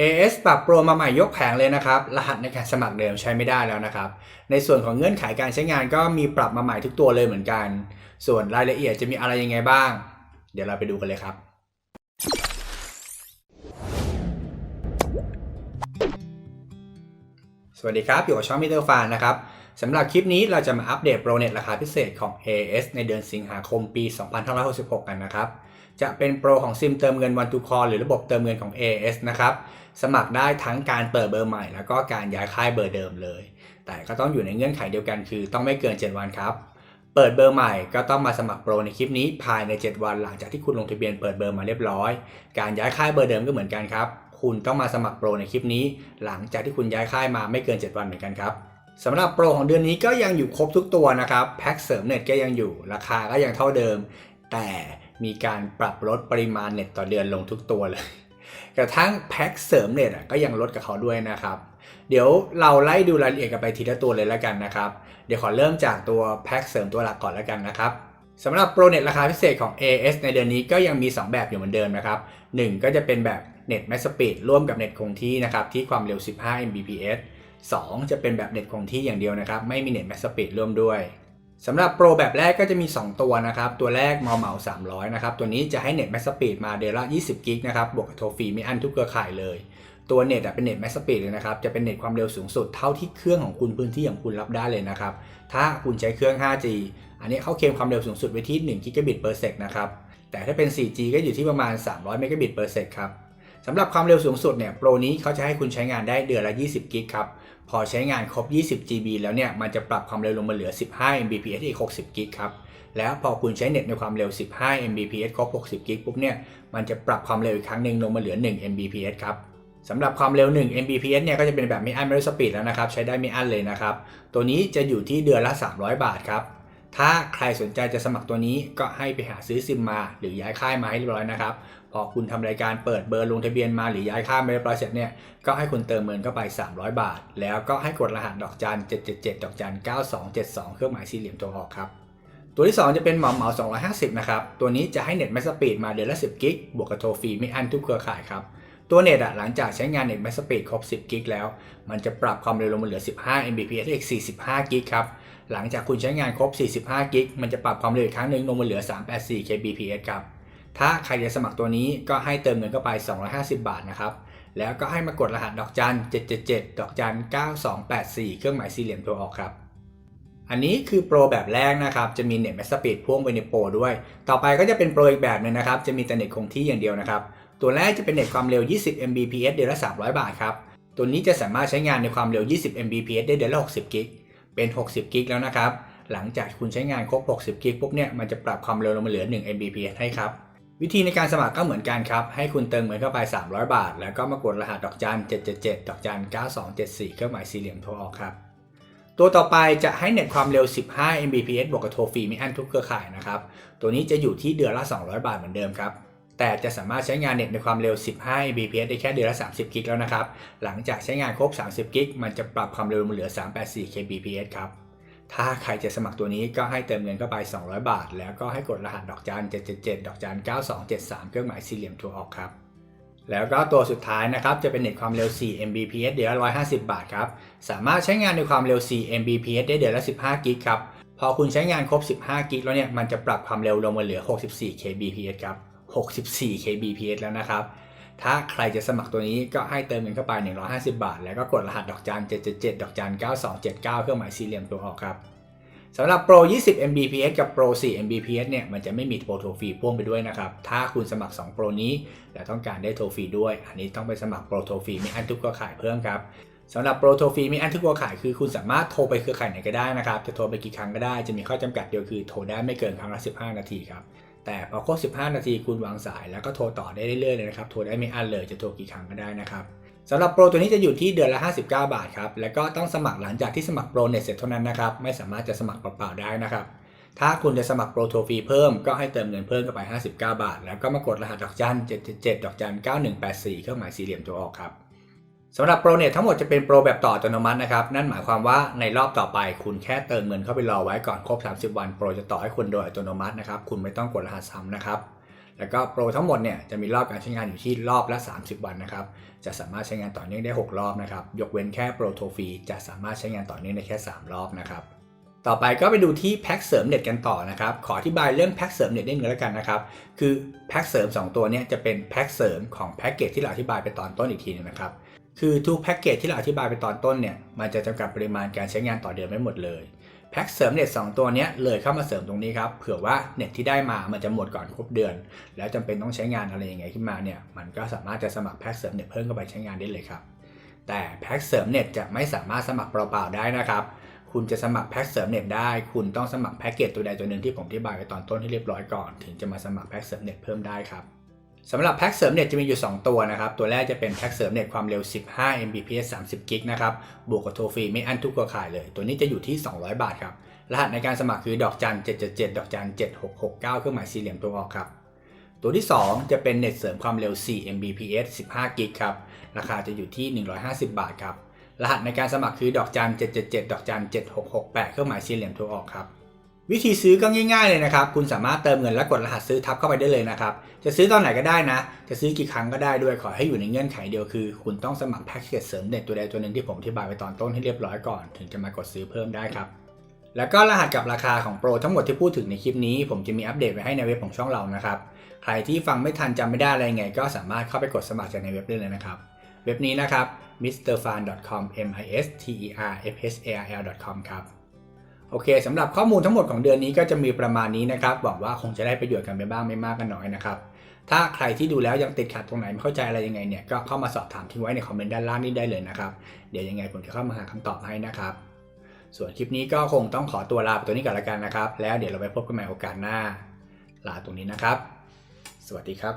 AS ปรับโปรมาใหม่ยกแผงเลยนะครับ รหัสในการสมัครเดิมใช้ไม่ได้แล้วนะครับ ในส่วนของเงื่อนไขการใช้งานก็มีปรับมาใหม่ทุกตัวเลยเหมือนกัน ส่วนรายละเอียดจะมีอะไรยังไงบ้าง เดี๋ยวเราไปดูกันเลยครับ สวัสดีครับ อยู่กับช่องมิเตอร์ฟานนะครับสำหรับคลิปนี้เราจะมาอัปเดตโปรเน็ตราคาพิเศษของ AS ในเดือนสิงหาคมปี 2566 กันนะครับ จะเป็นโปรของซิมเติมเงินวันทูคอหรือระบบเติมเงินของ AS นะครับ สมัครได้ทั้งการเปิดเบอร์ใหม่ แล้วก็การย้ายค่ายเบอร์เดิมเลย แต่ก็ต้องอยู่ในเงื่อนไขเดียวกันคือ ต้องไม่เกิน 7 วันครับ เปิดเบอร์ใหม่ก็ต้องมาสมัครโปรในคลิปนี้ภายใน 7 วันหลังจากที่คุณลงทะเบียนเปิดเบอร์มาเรียบร้อย การย้ายค่ายเบอร์เดิมก็เหมือนกันครับ คุณต้องมาสมัครโปรในคลิปนี้ หลังจากที่คุณย้ายค่ายมาไม่เกิน 7 วันเหมือนกันครับสำหรับโปรของเดือนนี้ก็ยังอยู่ครบทุกตัวนะครับ แพ็คเสริมเน็ตก็ยังอยู่ ราคาก็ยังเท่าเดิม แต่มีการปรับลดปริมาณเน็ตต่อเดือนลงทุกตัวเลย กระทั่งแพ็คเสริมเน็ตก็ยังลดกับเขาด้วยนะครับ เดี๋ยวเราไล่ดูรายละเอียดกันไปทีละตัวเลยแล้วกันนะครับ เดี๋ยวขอเริ่มจากตัวแพ็คเสริมตัวหลักก่อนแล้วกันนะครับสำหรับโปรเน็ตราคาพิเศษของ AS ในเดือนนี้ก็ยังมี 2 แบบอยู่เหมือนเดิมนะครับ 1 ก็จะเป็นแบบเน็ตแมสสปีดร่วมกับเน็ตคงที่นะครับที่ความเร็ว 15 Mbps 2 จะเป็นแบบเน็ตคงที่อย่างเดียวนะครับ ไม่มีเน็ตแมสสปีดร่วมด้วย สำหรับโปรแบบแรกก็จะมี 2 ตัวนะครับ ตัวแรกมอเหมา300 นะครับ ตัวนี้จะให้เน็ตแมสสปีดมาเดือนละ 20 กิกนะครับ บวกกับโทรฟรีไม่อั้นทุกเครือข่ายเลย ตัวเน็ตอะเป็นเน็ตแมสสปีดเลยนะครับ จะเป็นเน็ตความเร็วสูงสุดเท่าที่เครื่องของคุณพื้นที่ของคุณรับได้เลยนะครับ ถ้าคุณใช้เครื่อง 5G อันนี้เขาเคลมความเร็วสูงสุดไว้ที่1 gigabit per sec นะครับ แต่ถ้าเป็น 4G ก็อยู่ที่ประมาณ 300 megabit per sec ครับสำหรับความเร็วสูงสุดเนี่ย โปรนี้เขาจะให้คุณใช้งานได้เดือนละ 20 กิกครับ พอใช้งานครบ 20 GB แล้วเนี่ย มันจะปรับความเร็วลงมาเหลือ 15 Mbps อีก 60 กิกครับ แล้วพอคุณใช้เน็ตในความเร็ว 15 Mbps ครบ 60 กิกปุ๊บเนี่ย มันจะปรับความเร็วอีกครั้งหนึ่งลงมาเหลือ 1 Mbps ครับสำหรับความเร็ว 1 Mbps เนี่ยก็จะเป็นแบบไม่อั้นไม่ลดสปีดแล้วนะครับ ใช้ได้ไม่อั้นเลยนะครับ ตัวนี้จะอยู่ที่เดือนละ 300 บาทครับ ถ้าใครสนใจจะสมัครตัวนี้ก็ให้ไปหาซื้อซิมมา หรือย้ายค่ายมาให้เรียบร้อยนะครับ พอคุณทำรายการเปิดเบอร์ลงทะเบียนมาหรือย้ายค่ายมาเรียบร้อยเสร็จเนี่ยก็ให้คุณเติมเงินเข้าไป 300 บาท แล้วก็ให้กดรหัสดอกจัน 777 ดอกจัน 9272 เครื่องหมายสี่เหลี่ยมตัวออกครับตัวที่ 2 จะเป็นเหมาเหมา250 นะครับ ตัวนี้จะให้เน็ตแมสสปีดมาเดือนละ10กิกบวกกับโทรฟรีไม่อั้นทุกเครือข่ายครับตัวเน็ตอะหลังจากใช้งานเน็ตแมสสปีดครบ 10 กิกแล้ว มันจะปรับความเร็วลงมาเหลือ 15 Mbps อีก 45 กิกครับ หลังจากคุณใช้งานครบ 45 กิก มันจะปรับความเร็วอีกครั้งหนึ่งลงมาเหลือ 384 kbps ครับ ถ้าใครจะสมัครตัวนี้ก็ให้เติมเงินเข้าไป 250 บาทนะครับ แล้วก็ให้มากดรหัสดอกจัน 777 ดอกจัน 9284 เครื่องหมายสี่เหลี่ยมตัวออกครับ อันนี้คือโปรแบบแรกนะครับ จะมีเน็ตแมสปีดพ่วงไปในโปรด้วย ต่อไปก็จะเป็นโปรอีกแบบหนึ่งนะครับ จะมีแต่เน็ตคงที่อย่างเดียวนะครับ ตัวแรกจะเป็นเน็ตความเร็ว 20 Mbps เดือนละ 300 บาทครับ ตัวนี้จะสามารถใช้งานในความเร็ว 20 Mbps ได้เดือนละ 60 กิก เป็น 60 กิกแล้วนะครับ หลังจากคุณใช้งานครบ 60 กิกปุ๊บเนี่ยมันจะปรับความเร็วลงมาเหลือ 1 Mbps ให้ครับ วิธีในการสมัครก็เหมือนกันครับ ให้คุณเติมเงินเข้าไป 300 บาท แล้วก็มากดรหัสดอกจัน 777 ดอกจัน 9274 เครื่องหมายสี่เหลี่ยมโทรออกครับ ตัวต่อไปจะให้เน็ตความเร็ว 15 Mbps บวกกับโทรฟรีไม่อั้นทุกเครือข่ายนะครับ ตัวนี้จะอยู่ที่เดือนละ 200 บาทเหมือนเดิมครับ แต่จะสามารถใช้งานเน็ตในความเร็ว 15 Mbps ได้แค่เดือนละ 30 กิกแล้วนะครับ หลังจากใช้งานครบ 30 กิก มันจะปรับความเร็วลงมาเหลือ 384 kbps ครับ ถ้าใครจะสมัครตัวนี้ก็ให้เติมเงินเข้าไป 200 บาท แล้วก็ให้กดรหัสดอกจัน 777 ดอกจัน 9273 เครื่องหมายสี่เหลี่ยมโทรออกครับแล้วก็ตัวสุดท้ายนะครับ จะเป็นเน็ตความเร็ว 4 Mbps เดือนละ 150 บาทครับ สามารถใช้งานในความเร็ว 4 Mbps ได้เดือนละ 15 กิกครับ พอคุณใช้งานครบ 15 กิกแล้วเนี่ย มันจะปรับความเร็วลงมาเหลือ 64 kbps ครับ 64 kbps แล้วนะครับ ถ้าใครจะสมัครตัวนี้ก็ให้เติมเงินเข้าไป 150 บาท แล้วก็กดรหัสดอกจัน777 ดอกจัน9279 เครื่องหมายสี่เหลี่ยมตัวออกครับสำหรับโปร20 Mbps กับโปร4 Mbps เนี่ย มันจะไม่มีโปรโทรฟรีพ่วงไปด้วยนะครับ ถ้าคุณสมัคร2โปรนี้แต่ต้องการได้โทรฟรีด้วย อันนี้ต้องไปสมัครโปรโทรฟรีไม่อันทุกเครือข่ายเพิ่มครับสำหรับโปรโทรฟรีม่อันทุกเครือข่ายคือคุณสามารถโทรไปเครือข่ายไหนก็ได้นะครับ จะโทรไปกี่ครั้งก็ได้ จะมีข้อจำกัดเดียวคือโทรได้ไม่เกินครั้งละ 15 นาทีครับ แต่พอครบ15 นาทีคุณวางสายแล้วก็โทรต่อได้เรื่อยๆเลยนะครับโทรได้ไม่อั้นเลยจะโทรกี่ครั้งก็ได้นะครับสำหรับโปรตัวนี้จะอยู่ที่เดือนละ 59 บาทครับแล้วก็ต้องสมัครหลังจากที่สมัครโปรเน็ตเสร็จเท่านั้นนะครับไม่สามารถจะสมัครเปล่าๆได้นะครับถ้าคุณจะสมัครโปรโทรฟรีเพิ่มก็ให้เติมเงินเพิ่มเข้าไป 59 บาท แล้วก็มากดรหัสดอกจัน 777 ดอกจัน 9184 เครื่องหมายสี่เหลี่ยมตัวออกครับ สำหรับโปรเน็ตทั้งหมดจะเป็นโปรแบบต่ออัตโนมัตินะครับ นั่นหมายความว่าในรอบต่อไปคุณแค่เติมเงินเข้าไปรอไว้ก่อนครบ 30 วันโปรจะต่อให้คุณโดยอัตโนมัตินะครับ คุณไม่ต้องกดรหัสซ้ำนะครับ แล้วก็โปรทั้งหมดเนี่ยจะมีรอบการใช้งานอยู่ที่รอบละ 30 วันนะครับ จะสามารถใช้งานต่อเนื่องได้ 6 รอบนะครับ ยกเว้นแค่โปรโทฟรีจะสามารถใช้งานต่อเนื่องได้แค่ 3 รอบนะครับต่อไปก็ไปดูที่แพ็กเสริมเน็ตกันต่อนะครับ ขออธิบายเรื่องแพ็กเสริมเน็ตนิดนึงแล้วกันนะครับ คือแพ็กเสริม 2 ตัวเนี้จะเป็นแพ็กเสริมของแพ็กเกจที่เราอธิบายไปตอนต้นอีกทีนึงนะครับ คือทุกแพ็กเกจที่เราอธิบายไปตอนต้นเนี่ย มันจะจำกัดปริมาณการใช้งานต่อเดือนไม่หมดเลย แพ็กเสริมเน็ต2ตัวนี้เลยเข้ามาเสริมตรงนี้ครับ เผื่อว่าเน็ตที่ได้มา มันจะหมดก่อนครบเดือน แล้วจำเป็นต้องใช้งานอะไรยังไงขึ้นมาเนี่ย มันก็สามารถจะสมัครแพ็กเสริมเน็ตเพิ่มเข้าไปใช้งานได้เลยครับ แต่แพ็กเสริมเน็ตจะไม่สามารถสมัครเปล่าๆได้นะครับ คุณจะสมัครแพ็กเสริมเน็ตได้ คุณต้องสมัครแพ็กเกจตัวใดตัวหนึ่งที่ผมอธิบายไปตอนต้นให้เรียบร้อยก่อน ถึงจะมาสมัครแพ็กเสริมเน็ตเพิ่มได้ครับ สำหรับแพ็กเสริมเน็ตจะมีอยู่ 2 ตัวนะครับ ตัวแรกจะเป็นแพ็กเสริมเน็ตความเร็ว 15 Mbps 30 g b นะครับ บวกกับโทรฟรีไม่อั้นทุกเครือข่ายเลย ตัวนี้จะอยู่ที่ 200 บาทครับ รหัสในการสมัครคือดอกจัน 777 ดอกจัน 7669 เครื่องหมายสี่เหลี่ยมตัวออกครับ ตัวที่ 2 จะเป็นเน็ตเสริมความเร็ว 4 Mbps 15 g b ครับ ราคาจะอยู่ที่ 150 บาทครับ รหัสในการสมัครคือดอกจัน 777 ดอกจัน 7668 เครื่องหมายสี่เหลี่ยมตัวออกครับ วิธีซื้อก็ง่ายๆเลยนะครับ คุณสามารถเติมเงินและกดรหัสซื้อทับเข้าไปได้เลยนะครับ จะซื้อตอนไหนก็ได้นะ จะซื้อกี่ครั้งก็ได้ด้วย ขอให้อยู่ในเงื่อนไขเดียวคือ คุณต้องสมัครแพ็กเกจเสริมเน็ตตัวใดตัวหนึ่งที่ผมอธิบายไปตอนต้นให้เรียบร้อยก่อน ถึงจะมากดซื้อเพิ่มได้ครับ แล้วก็รหัสกับราคาของโปรทั้งหมดที่พูดถึงในคลิปนี้ ผมจะมีอัปเดตไว้ให้ในเว็บของช่องเรานะครับ ใครที่ฟังไม่ทันจำไม่ได้อะไรไง ก็สามารถเข้าไปกดสมัครจากในเว็บได้เลยนะครับ เว็บนี้นะครับ mrfan.com m i s t e r f h a r l.com ครับ โอเคสำหรับข้อมูลทั้งหมดของเดือนนี้ก็จะมีประมาณนี้นะครับหวังว่าคงจะได้ประโยชน์กันไปบ้างไม่มากก็น้อยนะครับถ้าใครที่ดูแล้วยังติดขัดตรงไหนไม่เข้าใจอะไรยังไงเนี่ยก็เข้ามาสอบถามทิ้งไว้ในคอมเมนต์ด้านล่างนี้ได้เลยนะครับเดี๋ยวยังไงผมจะเข้ามาหาคำตอบให้นะครับ ส่วนคลิปนี้ก็คงต้องขอตัวลาไปตัวนี้ก่อนละกันนะครับ แล้วเดี๋ยวเราไปพบกันใหม่โอกาสหน้า ลาตรงนี้นะครับ สวัสดีครับ